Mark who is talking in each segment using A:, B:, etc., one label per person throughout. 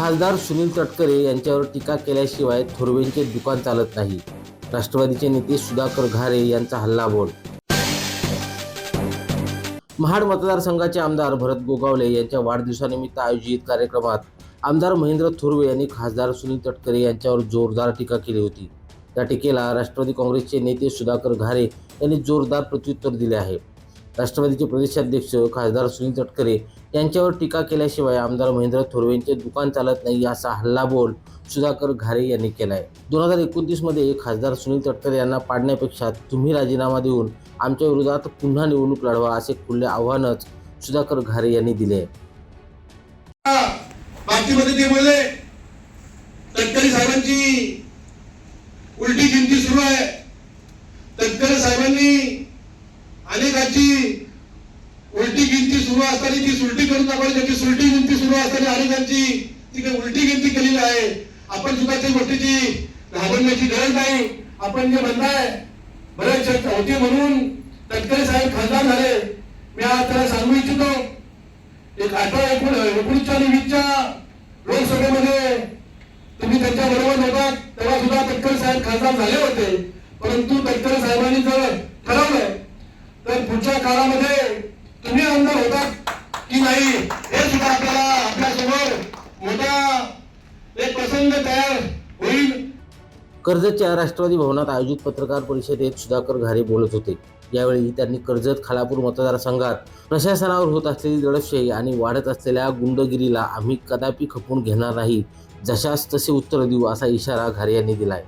A: खासदार सुनील तटकरे यांच्यावर टीका केल्याशिवाय थोरवेंचे दुकान चालत नाही. राष्ट्रवादीचे नेते सुधाकर घारे यांचा हल्लाबोल. महाड मतदारसंघाचे आमदार भरत गोगावले यांच्या वाढदिवसानिमित्त आयोजित कार्यक्रमात आमदार महेंद्र थोरवे यांनी खासदार सुनील तटकरे यांच्यावर जोरदार टीका केली होती. त्या टीकेला राष्ट्रवादी काँग्रेसचे नेते सुधाकर घारे यांनी जोरदार प्रत्युत्तर दिले आहे. राष्ट्रवादीचे प्रदेशाध्यक्ष खासदार सुनील तटकरे यांच्यावर टीका केल्याशिवाय आमदार महेंद्र थोरवेंचे दुकान चालत नाही असा हल्लाबोल सुधाकर घारे यांनी केलाय. दोन हजार एकोणतीसमध्ये खासदार सुनील तटकरे यांना पाडण्यापेक्षा तुम्ही राजीनामा देऊन आमच्या विरोधात पुन्हा निवडणूक लढवा असे खुले आव्हानच सुधाकर घारे यांनी दिले. आहे
B: ते बोलले तटकरे साहेबांची उलटी गिनती सुरू आहे. तटकरे साहेबांनी अनेकांची उलटी गिनती सुरू असताना ती सुलटी करून दाखवली त्याची सुलटी गिनती सुरू असताना अनेकांची ती काही उलटी गिनती केलेली आहे. आपण सुद्धा त्या गोष्टीची घाबरण्याची गरज नाही. आपण जे म्हणताय बरेच चर्चा होती म्हणून तटकरे साहेब खासदार झाले. मी आज त्याला सांगू इच्छितो एक अठरा एकूण एकोणीसच्या आणि वीसच्या लोकसभेमध्ये तुम्ही त्यांच्या बरोबर होता तेव्हा सुद्धा तटकरे साहेब खासदार झाले होते. परंतु तटकरे साहेबांनी जर ठरवलं तर पुढच्या काळामध्ये तुम्ही आमदार होता की नाही हे सुद्धा आपल्याला आपल्यासमोर मोठा एक प्रसंग तयार होईल.
A: कर्जतच्या राष्ट्रवादी भवनात आयोजित पत्रकार परिषदेत सुधाकर घारे बोलत होते. यावेळी त्यांनी कर्जत खालापूर मतदारसंघात प्रशासनावर होत असलेली दडपशाही आणि वाढत असलेल्या गुंडगिरीला आम्ही कदापि खपून घेणार नाही. जशास तसे उत्तर देऊ असा इशारा घारे यांनी दिलाय.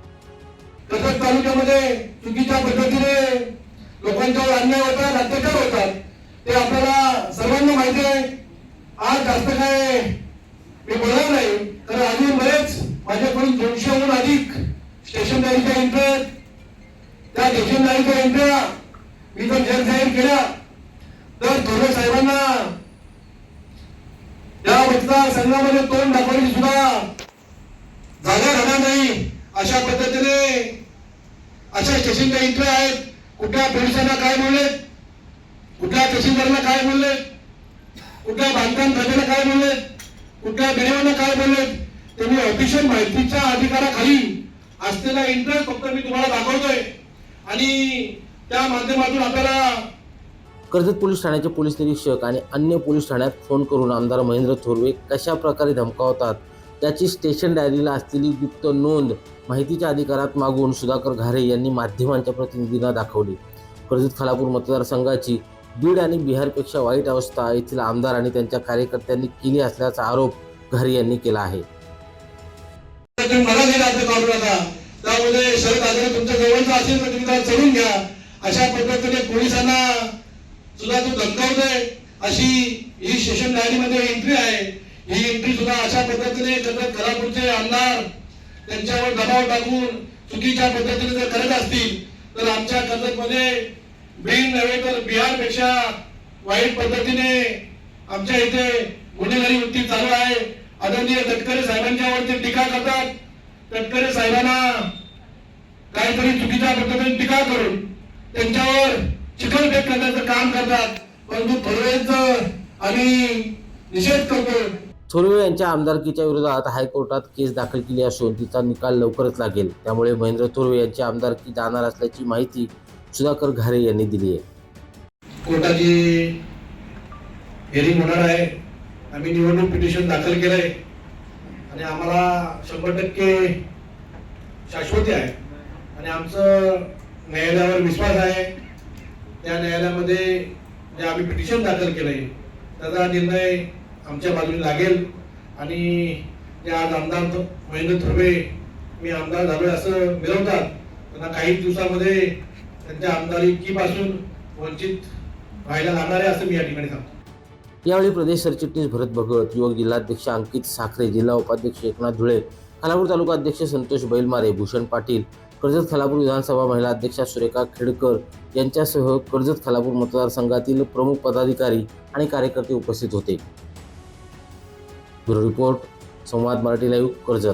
B: कर्जत तालुक्यामध्ये चुकीच्या पद्धतीने लोकांच्यावर अन्याय होतात अत्याचार होतात. ते आपल्याला सर्वांना माहिती आहे. आज जास्त काय मी बोलणार नाही. कारण अजून बरेच माझ्याकडून दोनशेहून अधिक स्टेशनदारीच्या एंट्र्या त्या स्टेशनदारीच्या एंट्र्या मी जर जग जाहीर केल्या. तर थोरवे साहेबांना या मतदारसंघामध्ये तोंड दाखवण्याची सुद्धा जागा राहणार नाही. अशा पद्धतीने अशा स्टेशनच्या एंट्री आहेत. कुठल्या पोलिसांना काय बोलले कुठल्या तहसीलदारांना काय बोलले कुठल्या बांधकाम खात्याला काय बोलले कुठल्या बिडेवांना काय बोलले? ते मी ऑफिशियल माहितीच्या अधिकाराखाली असलेला इंटरेस्ट फक्त मी तुम्हाला दाखवतोय. आणि त्या माध्यमातून आपल्याला
A: कर्जत पोलीस ठाण्याचे पोलीस निरीक्षक आणि अन्य पोलीस ठाण्यात फोन करून आमदार महेंद्र थोरवे कशा प्रकारे धमकावतात त्याची स्टेशन डायरीला असलेली गुप्त नोंद माहितीच्या अधिकारात मागून सुधाकर घारे यांनी माध्यमांच्या प्रतिनिधींना दाखवली. कर्जत खालापूर मतदारसंघाची बीड आणि बिहारपेक्षा वाईट अवस्था येथील आमदार आणि त्यांच्या कार्यकर्त्यांनी केली असल्याचा आरोप घरे यांनी केला आहे.
B: तुम्ही मला त्यामध्ये शरद आग्रह तुमच्या जवळचा असेल तर तुम्ही त्याला चढून घ्या. अशा पद्धतीने पोलिसांना सुद्धा तू धमकावतोय. अशी ही स्टेशन डायरीमध्ये एंट्री आहे. ही एंट्री सुद्धा अशा पद्धतीने कर्जत खरापूरचे आमदार. त्यांच्यावर दबाव टाकून चुकीच्या पद्धतीने जर करत असतील तर आमच्या कर्जतमध्ये बीड नव्हे तर बिहारपेक्षा वाईट पद्धतीने आमच्या इथे गुन्हेगारी वृत्ती चालू आहे. आदरणीय तटकरे साहेबांच्यावरती टीका करतात. तटकरे साहेबांना काहीतरी चुकीच्या पद्धतीने टीका करून त्यांच्यावर चिखलफेक करण्याचं काम करतात. परंतु थोडवेच आम्ही निषेध करतो
A: थोरवे यांच्या आमदारकीच्या विरोधात हायकोर्टात केस दाखल केली असून तिचा निकाल लवकरच लागेल. त्यामुळे महेंद्र थोरवे यांची आमदारकी जाणार असल्याची माहिती सुधाकर घारे यांनी दिली आहे.
B: कोर्टाची हिअरिंग होणार आहे. आम्ही निवडणूक पिटिशन दाखल केलंय. आणि आम्हाला शंभर टक्के शाश्वती आहे. आणि आमचं न्यायालयावर विश्वास आहे. त्या न्यायालयामध्ये जे आम्ही पिटिशन दाखल केलंय त्याचा निर्णय आमच्या बाजूने लागेल. आणि जे आज आमदार महेंद्र थोरवे मी आमदार झालोय असं मिळवतात त्यांना काही दिवसामध्ये त्यांच्या आमदारकीपासून वंचित व्हायला लागणार आहे असं मी या ठिकाणी सांगतो.
A: यावेळी प्रदेश सरचिटणीस भरत भगत युवक जिल्हाध्यक्ष अंकित साखरे जिल्हा उपाध्यक्ष एकनाथ धुळे खालापूर तालुका अध्यक्ष संतोष बैलमारे भूषण पाटील कर्जत खालापूर विधानसभा महिला अध्यक्षा सुरेखा खेडकर यांच्यासह कर्जत खालापूर मतदारसंघातील प्रमुख पदाधिकारी आणि कार्यकर्ते उपस्थित होते. ब्युरो रिपोर्ट संवाद मराठी लाईव्ह कर्जत.